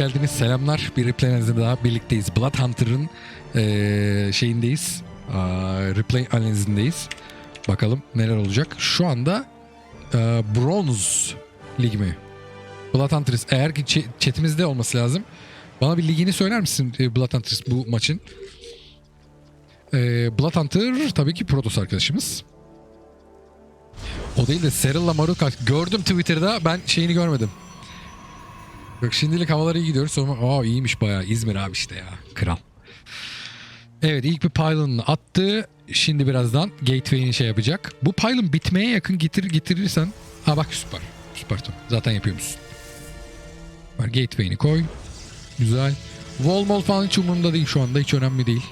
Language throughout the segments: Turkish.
geldiniz. Selamlar. Bir replay'inizde daha birlikteyiz. Blood Hunter'ın eee, şeyindeyiz. Aa, replay analizindeyiz. Bakalım neler olacak. Şu anda eee Bronze Lig mi? Blood Hunters eğer ki chatimizde olması lazım. Bana bir ligini söyler misin e, Blood Hunters bu maçın? Eee Blood Hunter tabii ki Protoss arkadaşımız. O değil de Cyril'la Maruka. Gördüm Twitter'da ben şeyini görmedim. Bak şimdilik havalar iyi gidiyoruz. Sonra aa iyiymiş bayağı. İzmir abi işte ya. Kral. Evet ilk bir pylon'unu attı. Şimdi birazdan gateway'ini şey yapacak. Bu pylon bitmeye yakın getir getirirsen. Ha bak süper. Süper tamam. Zaten yapıyormuşsun. Var gateway'ini koy. Güzel. Wall mall falan hiç umurumda değil şu anda. Hiç önemli değil.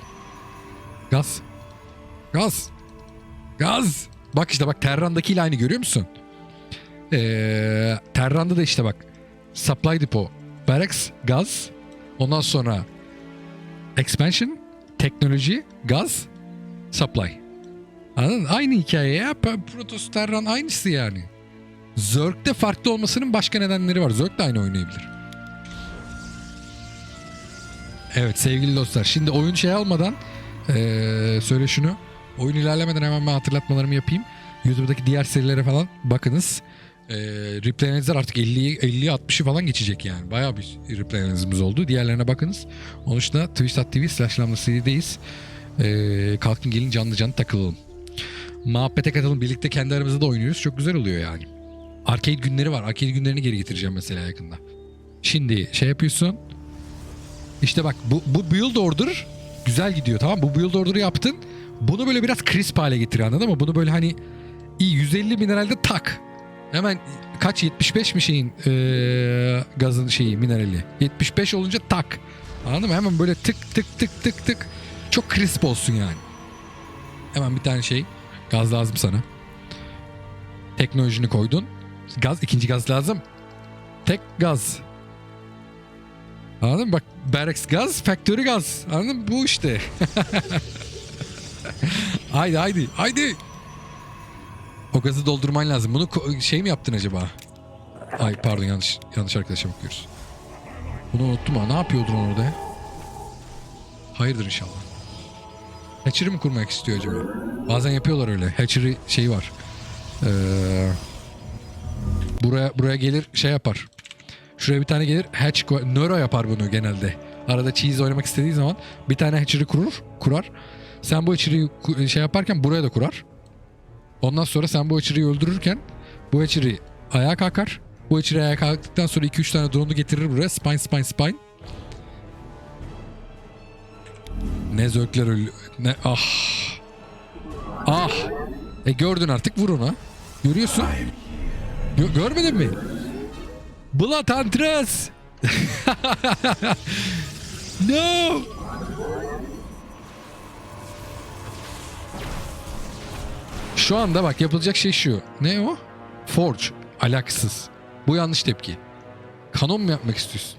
Gaz. Gaz. Gaz. Bak işte bak Terran'dakiyle aynı görüyor musun? Ee, Terran'da da işte bak Supply Depot, Barracks, gaz. Ondan sonra Expansion, teknoloji, gaz, supply. Anladın? Aynı hikaye ya. Protoss Terran aynısı yani. Zerg'de farklı olmasının başka nedenleri var. Zerg de aynı oynayabilir. Evet sevgili dostlar. Şimdi oyun şey almadan eee, söyle şunu. Oyun ilerlemeden hemen ben hatırlatmalarımı yapayım. YouTube'daki diğer serilere falan bakınız. Eee replay analizler artık 50'yi 50'yi 60'ı falan geçecek yani. Bayağı bir replay oldu. Diğerlerine bakınız. Onun dışında twitch.tv slash lamdacd'deyiz. Eee kalkın gelin canlı canlı takılalım. Muhabbete katılın. Birlikte kendi aramızda da oynuyoruz. Çok güzel oluyor yani. Arcade günleri var. Arcade günlerini geri getireceğim mesela yakında. Şimdi şey yapıyorsun. İşte bak bu, bu build order güzel gidiyor tamam Bu build order'ı yaptın. Bunu böyle biraz crisp hale getiriyor anladın mı? Bunu böyle hani iyi 150 mineralde tak. Hemen kaç 75 mi şeyin eee, gazın şeyi minerali. 75 olunca tak. Anladın mı? Hemen böyle tık tık tık tık tık. Çok crisp olsun yani. Hemen bir tane şey. Gaz lazım sana. Teknolojini koydun. Gaz ikinci gaz lazım. Tek gaz. Anladın mı? Bak Barracks gaz, Factory gaz. Anladın mı? Bu işte. haydi haydi haydi. O gazı doldurman lazım. Bunu şey mi yaptın acaba? Ay pardon yanlış yanlış arkadaşa bakıyoruz. Bunu unuttum ha. Ne yapıyordun orada ya? Hayırdır inşallah. Hatchery mi kurmak istiyor acaba? Bazen yapıyorlar öyle. Hatchery şeyi var. Ee, buraya buraya gelir şey yapar. Şuraya bir tane gelir hatch Nero yapar bunu genelde. Arada cheese oynamak istediği zaman bir tane hatchery kurur, kurar. Sen bu hatchery'yi ku- şey yaparken buraya da kurar. Ondan sonra sen bu hatchery'yi öldürürken bu hatchery ayağa kalkar. Bu hatchery ayağa kalktıktan sonra 2-3 tane drone'u getirir buraya. Spine spine spine. Ne zevkler öyle. Ne ah. Ah. E gördün artık vur ona. Görüyorsun. Gö- görmedin mi? Blood Huntress! no! Şu anda bak yapılacak şey şu. Ne o? Forge. Alakasız. Bu yanlış tepki. Kanon mu yapmak istiyorsun?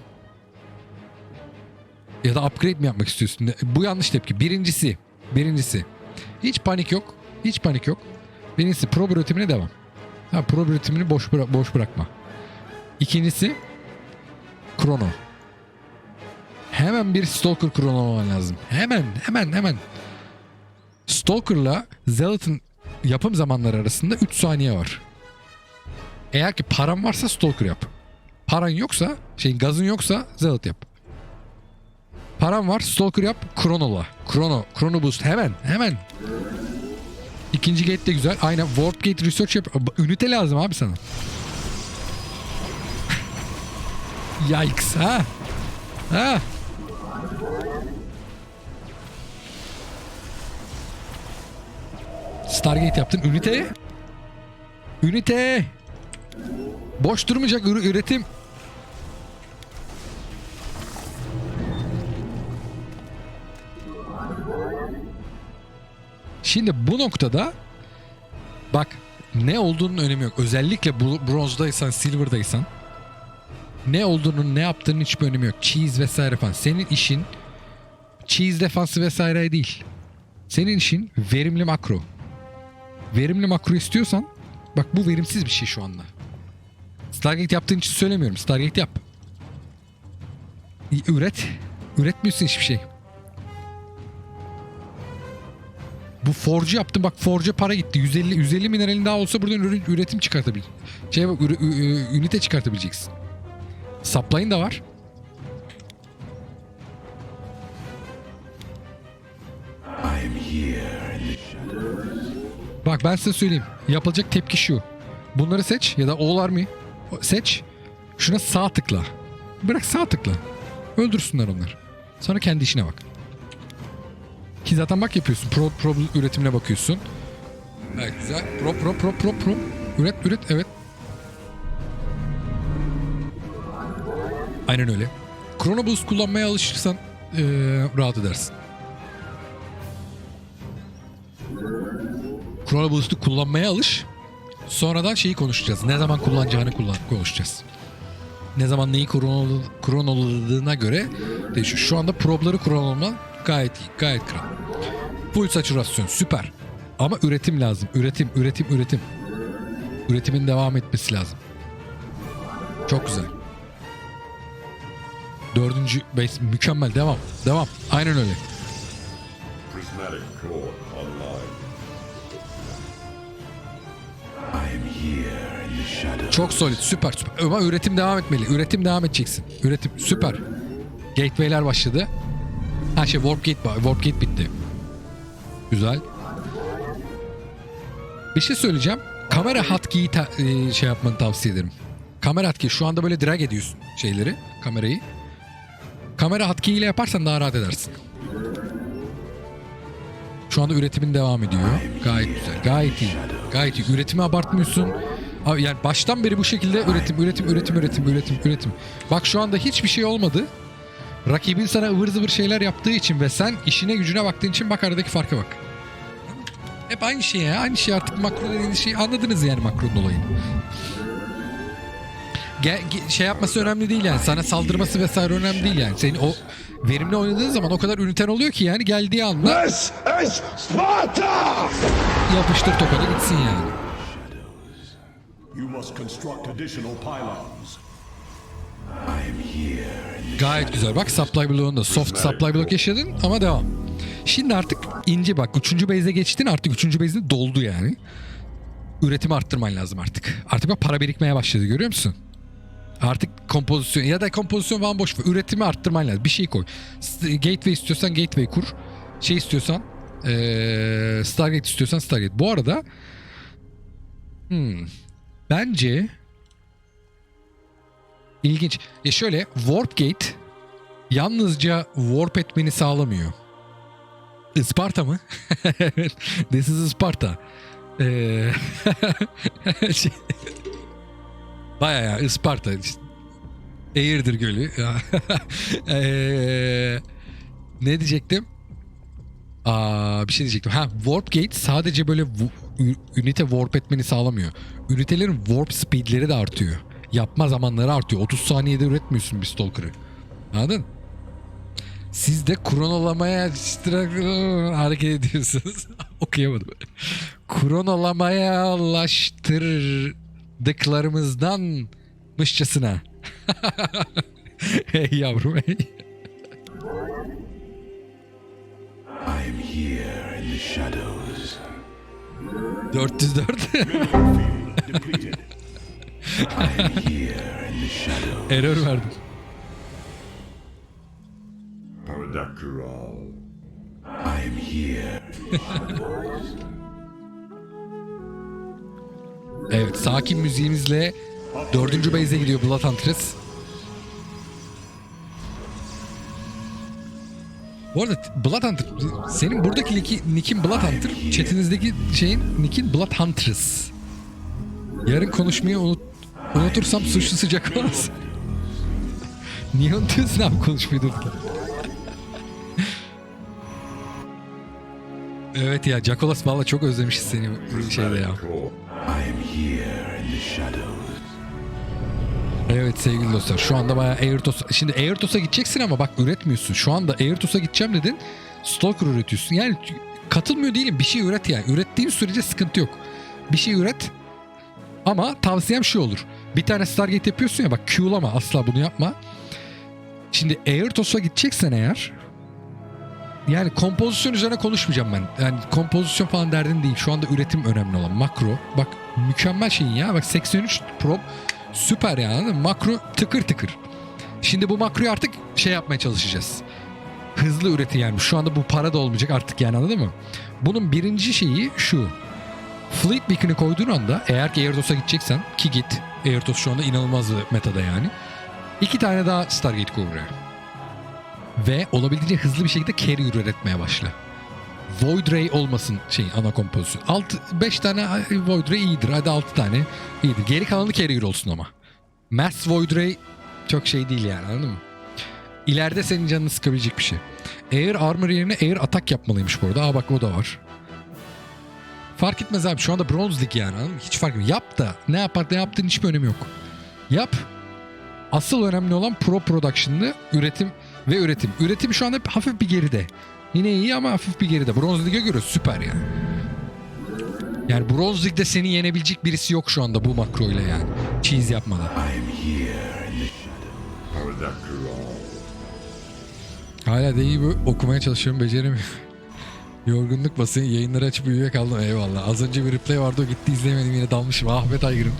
Ya da upgrade mi yapmak istiyorsun? Bu yanlış tepki. Birincisi. Birincisi. Hiç panik yok. Hiç panik yok. Birincisi probe üretimine devam. Ha, probe üretimini boş, bıra- boş bırakma. İkincisi Krono. Hemen bir Stalker Krono olman lazım. Hemen hemen hemen. Stalker'la Zealot'ın yapım zamanları arasında 3 saniye var. Eğer ki paran varsa Stalker yap. Paran yoksa, şeyin gazın yoksa Zealot yap. Paran var, Stalker yap, Krono'la. Krono, Krono Boost hemen, hemen. İkinci gate de güzel. Aynen Warp Gate Research yap. Ünite lazım abi sana. Yikes ha. Ha. Stargate yaptın. Ünite. Ünite. Boş durmayacak ür- üretim. Şimdi bu noktada bak ne olduğunun önemi yok. Özellikle bro- bronzdaysan, silverdaysan ne olduğunun ne yaptığının hiçbir önemi yok. Cheese vesaire falan. Senin işin cheese defansı vesaire değil. Senin işin verimli makro. Verimli makro istiyorsan bak bu verimsiz bir şey şu anda. Stargate yaptığın için söylemiyorum. Stargate yap. Üret. Üretmiyorsun hiçbir şey. Bu forge yaptım bak forge para gitti. 150 150 mineralin daha olsa buradan üretim çıkartabil. Şey bak ünite çıkartabileceksin. Supply'ın da var. Bak ben size söyleyeyim. Yapılacak tepki şu. Bunları seç ya da All Army seç. Şuna sağ tıkla. Bırak sağ tıkla. Öldürsünler onlar. Sonra kendi işine bak. Ki zaten bak yapıyorsun. Pro, pro üretimine bakıyorsun. Evet güzel. Pro pro pro pro pro. Üret üret evet. Aynen öyle. Chrono Boost kullanmaya alışırsan eee, rahat edersin. Chrono kullanmaya alış. Sonradan şeyi konuşacağız. Ne zaman kullanacağını kullan konuşacağız. Ne zaman neyi kronol- kronoladığına göre değişiyor. Şu anda probları kronolama gayet iyi, gayet kral. Full saturasyon süper. Ama üretim lazım. Üretim, üretim, üretim. Üretimin devam etmesi lazım. Çok güzel. Dördüncü base mükemmel. Devam. Devam. Aynen öyle. Çok solid. Süper. süper. Ama üretim devam etmeli. Üretim devam edeceksin. Üretim. Süper. Gateway'ler başladı. Ha şey Warp Gate. Warp Gate bitti. Güzel. Bir şey söyleyeceğim. Kamera hotkeyi e, şey yapmanı tavsiye ederim. Kamera hotkeyi şu anda böyle drag ediyorsun şeyleri, kamerayı. Kamera hotkeyi ile yaparsan daha rahat edersin. Şu anda üretimin devam ediyor. Gayet güzel. Gayet iyi. Gayet iyi. Üretimi abartmıyorsun. Abi yani baştan beri bu şekilde üretim, üretim, üretim, üretim, üretim, üretim. Bak şu anda hiçbir şey olmadı. Rakibin sana ıvır zıvır şeyler yaptığı için ve sen işine gücüne baktığın için bak aradaki farka bak. Hep aynı şey ya. Aynı şey artık makro dediğiniz şey anladınız yani makronun olayını. Ge- ge- şey yapması önemli değil yani. Sana saldırması vesaire önemli değil yani. Senin o verimli oynadığın zaman o kadar üniten oluyor ki yani geldiği anda This is Sparta! Yapıştır tokadı gitsin yani. Gayet güzel. Bak supply block'un da soft supply block yaşadın ama devam. Şimdi artık ince bak. Üçüncü base'e geçtin artık üçüncü base'in doldu yani. Üretimi arttırman lazım artık. Artık bak para birikmeye başladı görüyor musun? Artık kompozisyon ya da kompozisyon falan boş ver. Üretimi arttırman lazım. Bir şey koy. Gateway istiyorsan gateway kur. Şey istiyorsan eee Stargate istiyorsan Stargate. Bu arada hmm, bence İlginç. Ya şöyle Warp Gate yalnızca warp etmeni sağlamıyor. Isparta mı? Evet. This is Isparta. Ee, şey, Baya ya Isparta. Eğirdir Gölü. Ee, ne diyecektim? Aa, bir şey diyecektim. Ha Warp Gate sadece böyle ünite warp etmeni sağlamıyor. Ünitelerin warp speedleri de artıyor. Yapma zamanları artıyor. 30 saniyede üretmiyorsun bir stalker'ı. Anladın? Siz de kronolamaya hareket ediyorsunuz. Okuyamadım. Kronolamaya laştırdıklarımızdan mışçasına. hey yavrum hey. I'm here in the shadows. 404. Depleted. Error verdim. Paradactyral. I'm here. Evet sakin müziğimizle dördüncü base'e gidiyor Blood Huntress. Bu arada Blood Hunter, senin buradaki nicki- nickin Blood Hunter, chatinizdeki şeyin nickin Blood Huntress. Yarın konuşmayı unut, unutursam suçlu sıcak olmasın. Niye unutuyorsun abi konuşmayı durduk yere? Evet ya Jacolas valla çok özlemişiz seni bu şeyde ya. Core. I'm here in the shadows. Evet sevgili dostlar şu anda bayağı Airtos... Şimdi Airtos'a gideceksin ama bak üretmiyorsun. Şu anda Airtos'a gideceğim dedin. Stalker üretiyorsun. Yani katılmıyor değilim. Bir şey üret yani. Ürettiğin sürece sıkıntı yok. Bir şey üret. Ama tavsiyem şu olur. Bir tane Stargate yapıyorsun ya bak Q'lama asla bunu yapma. Şimdi Airtos'a gideceksen eğer yani kompozisyon üzerine konuşmayacağım ben. Yani kompozisyon falan derdin değil. Şu anda üretim önemli olan. Makro. Bak mükemmel şeyin ya. Bak 83 Pro süper yani. Makro tıkır tıkır. Şimdi bu makroyu artık şey yapmaya çalışacağız. Hızlı üreti yani. Şu anda bu para da olmayacak artık yani anladın mı? Bunun birinci şeyi şu. Fleet Beacon'ı koyduğun anda eğer ki Airtos'a gideceksen ki git. Airtos şu anda inanılmaz metada yani. İki tane daha Stargate buraya. Ve olabildiğince hızlı bir şekilde carrier üretmeye başla. Void Ray olmasın şey ana kompozisyon. 5 tane Void Ray iyidir. Hadi 6 tane iyidir. Geri kalanı carrier olsun ama. Mass Void Ray çok şey değil yani anladın mı? İleride senin canını sıkabilecek bir şey. Air Armor yerine Air Attack yapmalıymış bu arada. Aa bak o da var. Fark etmez abi şu anda Bronze Lig yani anladın mı? Hiç fark etmez. Yap da ne yapar ne yaptığın hiçbir önemi yok. Yap. Asıl önemli olan Pro Production'lı üretim ve üretim. Üretim şu anda hafif bir geride. Yine iyi ama hafif bir geride. Bronze Lig'e göre süper yani. Yani Bronze Lig'de seni yenebilecek birisi yok şu anda bu makroyla yani. Cheese yapmadan. Hala da iyi bir okumaya çalışıyorum beceremiyorum. Yorgunluk basın yayınları açıp uyuyakaldım eyvallah. Az önce bir replay vardı o gitti izleyemedim yine dalmışım. Ahmet Aygır'ın.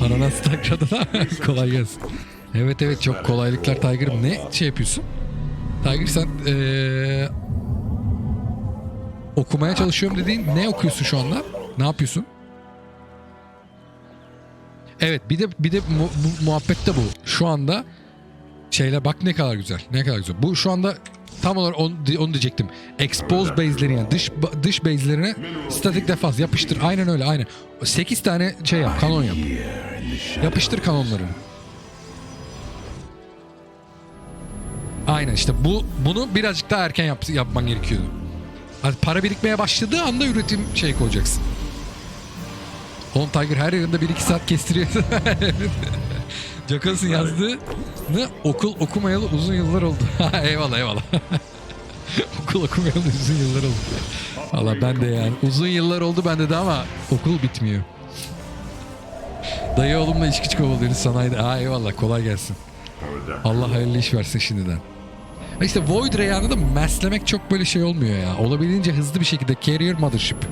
Ananas takladı Kolay gelsin. Evet evet çok kolaylıklar Tiger'ım. Ne şey yapıyorsun? Tiger sen eee, okumaya çalışıyorum dediğin ne okuyorsun şu anda? Ne yapıyorsun? Evet bir de bir de mu, bu, muhabbet de bu. Şu anda şeyler bak ne kadar güzel. Ne kadar güzel. Bu şu anda tam olarak onu, onu diyecektim. Expose base'leri yani dış dış base'lerine static defans yapıştır. Aynen öyle aynen. 8 tane şey yap kanon yap. Yapıştır kanonlarını. Aynen işte bu bunu birazcık daha erken yap, yapman gerekiyordu. Hani para birikmeye başladığı anda üretim şey koyacaksın. Oğlum Tiger her yerinde 1-2 saat kestiriyor. Jackals'ın yazdığı ne okul okumayalı uzun yıllar oldu. eyvallah eyvallah. okul okumayalı uzun yıllar oldu. Valla ben de yani uzun yıllar oldu bende de ama okul bitmiyor. Dayı oğlumla içki kovalıyoruz sanayide. Aa eyvallah kolay gelsin. Allah hayırlı iş versin şimdiden. İşte Void Ray'ını da meslemek çok böyle şey olmuyor ya. Olabildiğince hızlı bir şekilde Carrier Mothership.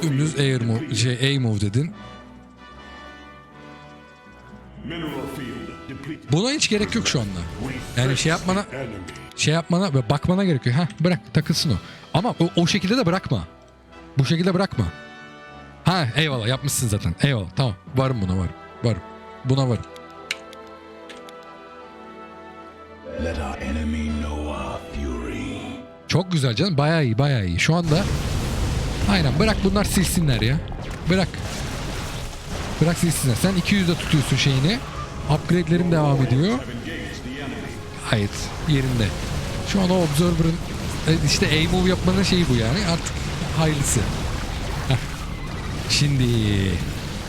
Field Air move, şey, A move dedin. Buna hiç gerek yok şu anda. Yani şey yapmana şey yapmana ve bakmana gerekiyor. Ha bırak takılsın o. Ama o, o şekilde de bırakma. Bu şekilde bırakma. Ha eyvallah yapmışsın zaten. Eyvallah tamam. Varım buna varım. Varım. Buna fury. Çok güzel canım. Bayağı iyi bayağı iyi. Şu anda aynen bırak bunlar silsinler ya. Bırak. Bırak silsinler. Sen 200'de tutuyorsun şeyini. Upgrade'lerin devam ediyor. Hayır yerinde. Şu an o Observer'ın e, işte A-move yapmanın şeyi bu yani. Artık hayırlısı. Şimdi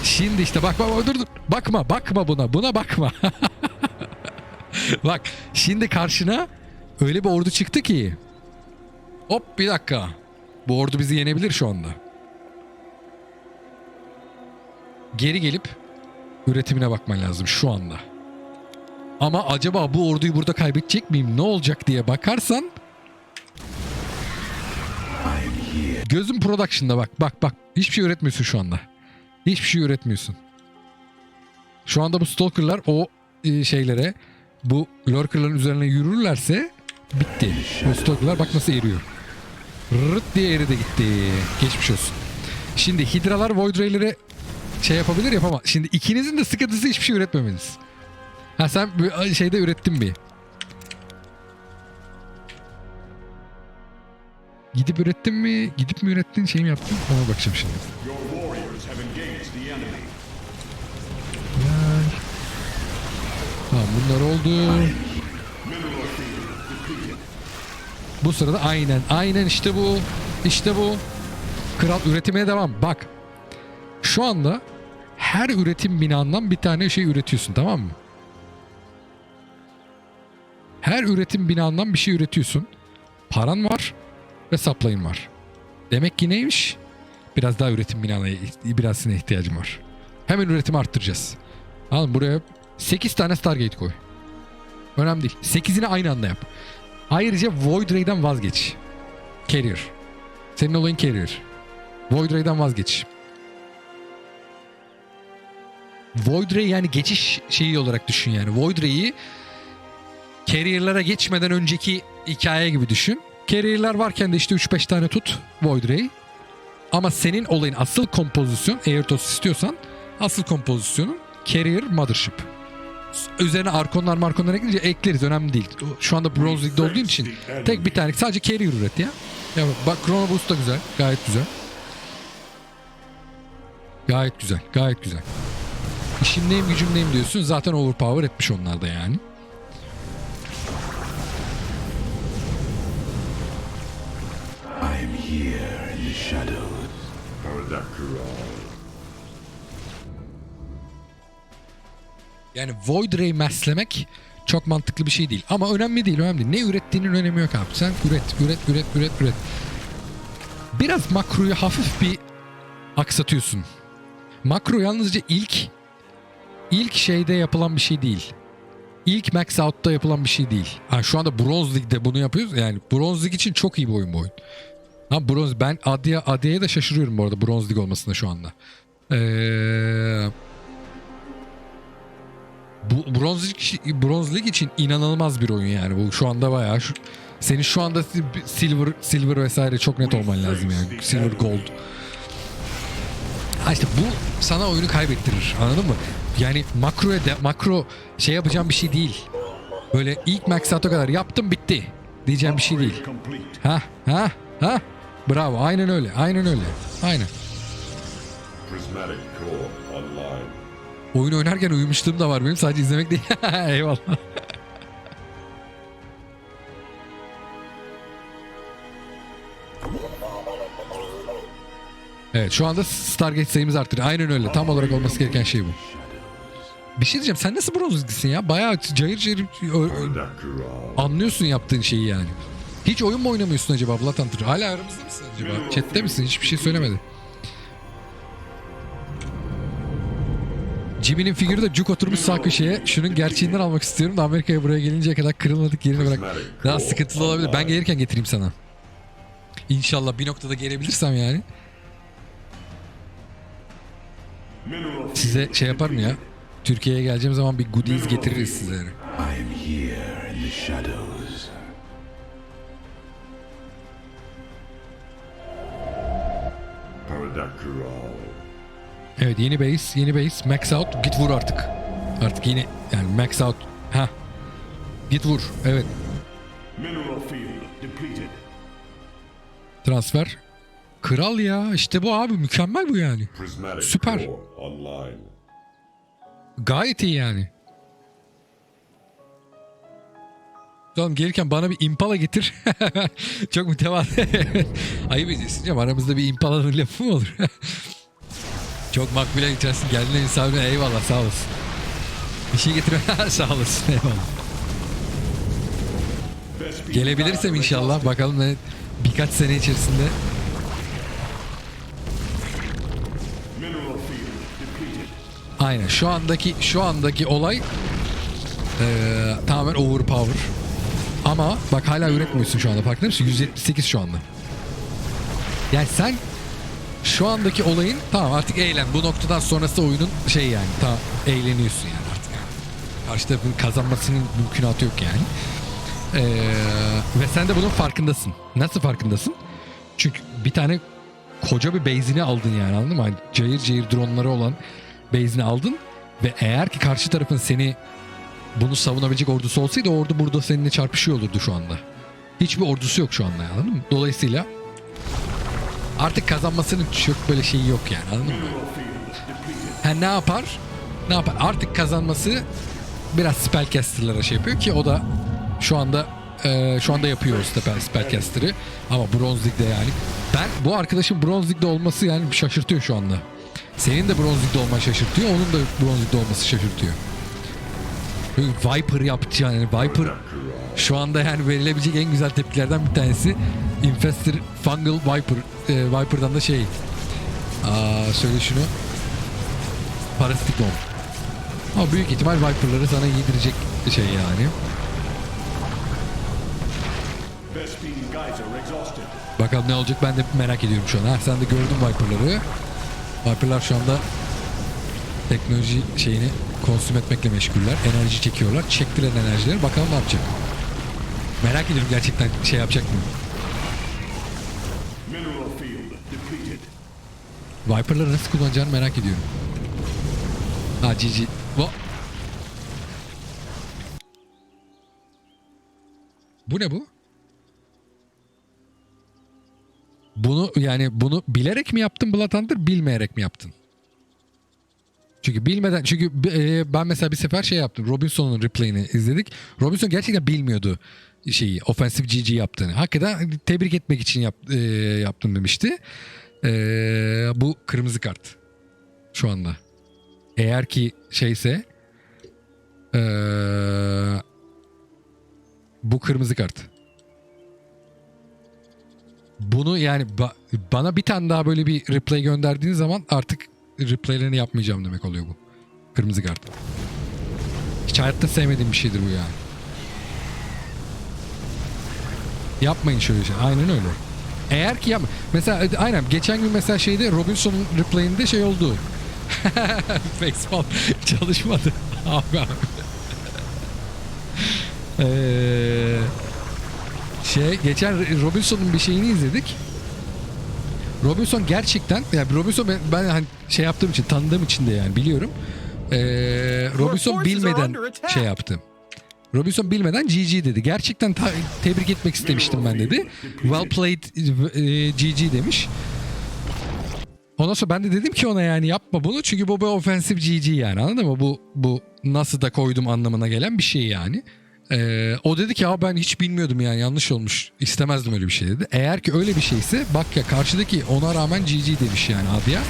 Şimdi işte bak bak bak, dur dur. Bakma bakma buna. Buna bakma. bak şimdi karşına öyle bir ordu çıktı ki Hop bir dakika. Bu ordu bizi yenebilir şu anda. Geri gelip üretimine bakman lazım şu anda. Ama acaba bu orduyu burada kaybedecek miyim? Ne olacak diye bakarsan Gözüm production'da bak bak bak. Hiçbir şey üretmiyorsun şu anda. Hiçbir şey üretmiyorsun. Şu anda bu stalker'lar o e, şeylere bu lurker'ların üzerine yürürlerse bitti. Bu stalker'lar bak nasıl eriyor. Rıt diye eridi gitti. Geçmiş olsun. Şimdi hidralar Void Ray'lere şey yapabilir yapamaz. Şimdi ikinizin de sıkıntısı hiçbir şey üretmemeniz. Ha sen şeyde ürettin bir. Gidip ürettin mi? Gidip mi ürettin? Şey mi yaptın? Ona bakacağım şimdi. Tamam bunlar oldu. Bu sırada aynen aynen işte bu. İşte bu. Kral üretimine devam. Bak. Şu anda her üretim binandan bir tane şey üretiyorsun tamam mı? Her üretim binandan bir şey üretiyorsun. Paran var ve supply'ın var. Demek ki neymiş? Biraz daha üretim binana, birazına ihtiyacım var. Hemen üretimi arttıracağız. Mı? Buraya 8 tane Stargate koy. Önemli değil. 8'ini aynı anda yap. Ayrıca Void Ray'den vazgeç. Carrier. Senin olayın Carrier. Void Ray'den vazgeç. Void Ray yani geçiş şeyi olarak düşün yani. Void Ray'i Carrier'lara geçmeden önceki hikaye gibi düşün. Carrier'lar varken de işte 3-5 tane tut Void Ray. Ama senin olayın asıl kompozisyon eğer TOS istiyorsan asıl kompozisyonun Carrier Mothership. Üzerine arkonlar markonlar ekleyince ekleriz önemli değil. Şu anda Bronze League'de olduğun için tek bir tane sadece Carrier üret ya. ya bak Chrono Boost da güzel. Gayet güzel. Gayet güzel. Gayet güzel. İşimdeyim gücümdeyim diyorsun. Zaten overpower etmiş onlar da yani. I am here in the shadows. Yani Void Ray meslemek çok mantıklı bir şey değil. Ama önemli değil, önemli. Ne ürettiğinin önemi yok abi. Sen üret, üret, üret, üret, üret. Biraz makroyu hafif bir aksatıyorsun. Makro yalnızca ilk ilk şeyde yapılan bir şey değil. İlk Max Out'ta yapılan bir şey değil. Ha, şu anda Bronze League'de bunu yapıyoruz. Yani Bronze League için çok iyi bir oyun bu oyun. Ha, Bronze, ben Adya'ya Adya'ya da şaşırıyorum bu arada Bronze League olmasına şu anda. Eee bu Bronze League, Bronze League için inanılmaz bir oyun yani. Bu şu anda bayağı şu, senin şu anda silver silver vesaire çok net olman lazım yani. Silver gold. Ha işte bu sana oyunu kaybettirir. Anladın mı? Yani makroya de, makro şey yapacağım bir şey değil. Böyle ilk max out'a kadar yaptım bitti. Diyeceğim bir şey değil. Ha ha ha. Bravo. Aynen öyle. Aynen öyle. Aynen. Prismatic core. Oyun oynarken uyumuşluğum da var benim. Sadece izlemek değil. Eyvallah. Evet şu anda Stargate sayımız arttı. Aynen öyle. Tam olarak olması gereken şey bu. Bir şey diyeceğim. Sen nasıl bronz gibisin ya? Bayağı cayır cayır anlıyorsun yaptığın şeyi yani. Hiç oyun mu oynamıyorsun acaba Blood Hunter? Hala aramızda mısın acaba? Chat'te misin? Hiçbir şey söylemedi. Jimmy'nin figürü de cuk oturmuş sağ köşeye. Şunun gerçeğinden almak istiyorum da Amerika'ya buraya gelinceye kadar kırılmadık yerini bırak. Daha sıkıntılı olabilir. Ben gelirken getireyim sana. İnşallah bir noktada gelebilirsem yani. Size şey yapar mı ya? Türkiye'ye geleceğim zaman bir goodies getiririz size. yani. Evet yeni base, yeni base. Max out. Git vur artık. Artık yeni yani max out. Ha. Git vur. Evet. Transfer. Kral ya. işte bu abi. Mükemmel bu yani. Süper. Gayet iyi yani. Oğlum gelirken bana bir impala getir. Çok mütevazı. Ayıp ediyorsun canım. Aramızda bir impalanın lafı mı olur? Çok makbule geçersin. Geldiğine insafına eyvallah sağ olasın. Bir şey getirme sağ olasın eyvallah. Gelebilirsem inşallah bakalım ne birkaç sene içerisinde. Aynen şu andaki şu andaki olay eee, tamamen overpower. Ama bak hala üretmiyorsun şu anda farkında mısın? 178 şu anda. Yani sen şu andaki olayın tamam artık eğlen. Bu noktadan sonrası oyunun şey yani tamam eğleniyorsun yani artık. Karşı tarafın kazanmasının mümkünatı yok yani. Eee, ve sen de bunun farkındasın. Nasıl farkındasın? Çünkü bir tane koca bir base'ini aldın yani anladın mı? Hani cayır cayır dronları olan base'ini aldın ve eğer ki karşı tarafın seni bunu savunabilecek ordusu olsaydı ordu burada seninle çarpışıyor olurdu şu anda. Hiçbir ordusu yok şu anda anladın mı? Dolayısıyla artık kazanmasının çok böyle şeyi yok yani anladın mı? Ha ne yapar? Ne yapar? Artık kazanması biraz spellcaster'lara şey yapıyor ki o da şu anda e, şu anda yapıyor o spell, spellcaster'ı ama Bronze League'de yani. Ben bu arkadaşın Bronze League'de olması yani şaşırtıyor şu anda. Senin de Bronze League'de olman şaşırtıyor, onun da Bronze League'de olması şaşırtıyor. Viper yaptı yani Viper şu anda yani verilebilecek en güzel tepkilerden bir tanesi Infestor Fungal Viper. E, Viper'dan da şey Aa, söyle şunu. Parasitik bomb. Ama büyük ihtimal Viper'ları sana yedirecek şey yani. Bakalım ne olacak ben de merak ediyorum şu an. Ha, sen de gördün Viper'ları. Viper'lar şu anda teknoloji şeyini konsüm etmekle meşguller. Enerji çekiyorlar. Çektiler enerjileri. Bakalım ne yapacak. Merak ediyorum gerçekten şey yapacak mı? Viper'ları nasıl kullanacağını merak ediyorum. Ha GG. Wo- Bu ne bu? Bunu yani bunu bilerek mi yaptın Hunter bilmeyerek mi yaptın? Çünkü bilmeden çünkü e, ben mesela bir sefer şey yaptım. Robinson'un replay'ini izledik. Robinson gerçekten bilmiyordu şeyi offensive GG yaptığını. Hakikaten tebrik etmek için yap, e, yaptım demişti. E, bu kırmızı kart şu anda. Eğer ki şeyse e, bu kırmızı kart. Bunu yani ba- bana bir tane daha böyle bir replay gönderdiğin zaman artık replaylerini yapmayacağım demek oluyor bu. Kırmızı kart. Hiç hayatta sevmediğim bir şeydir bu yani. Yapmayın şöyle şey. Aynen öyle. Eğer ki yapma. Mesela e, aynen geçen gün mesela şeyde Robinson'un replay'inde şey oldu. Facepalm çalışmadı. Abi abi. Eee şey geçen Robinson'un bir şeyini izledik. Robinson gerçekten yani Robinson ben, ben hani şey yaptığım için tanıdığım için de yani biliyorum. Ee, Robinson bilmeden şey yaptı. Robinson bilmeden GG dedi. Gerçekten tebrik etmek istemiştim ben dedi. Well played e, GG demiş. Ondan sonra ben de dedim ki ona yani yapma bunu çünkü bu bir offensive GG yani anladın mı? Bu bu nasıl da koydum anlamına gelen bir şey yani. Ee, o dedi ki ya ben hiç bilmiyordum yani yanlış olmuş istemezdim öyle bir şey dedi. Eğer ki öyle bir şeyse bak ya karşıdaki ona rağmen GG demiş yani Adıya.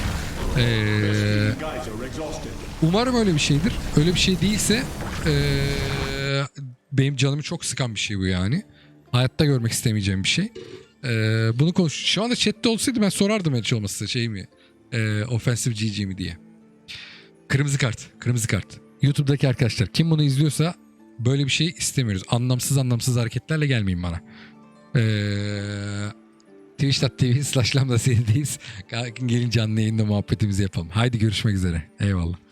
Ee, umarım öyle bir şeydir. Öyle bir şey değilse ee, benim canımı çok sıkan bir şey bu yani. Hayatta görmek istemeyeceğim bir şey. Ee, bunu konuş. Şu anda chatte olsaydı ben sorardım hiç olmazsa şey mi? Ee, offensive GG mi diye. Kırmızı kart. Kırmızı kart. YouTube'daki arkadaşlar kim bunu izliyorsa böyle bir şey istemiyoruz. Anlamsız anlamsız hareketlerle gelmeyin bana. Ee, Twitch.tv slash lambda. Gelin canlı yayında muhabbetimizi yapalım. Haydi görüşmek üzere. Eyvallah.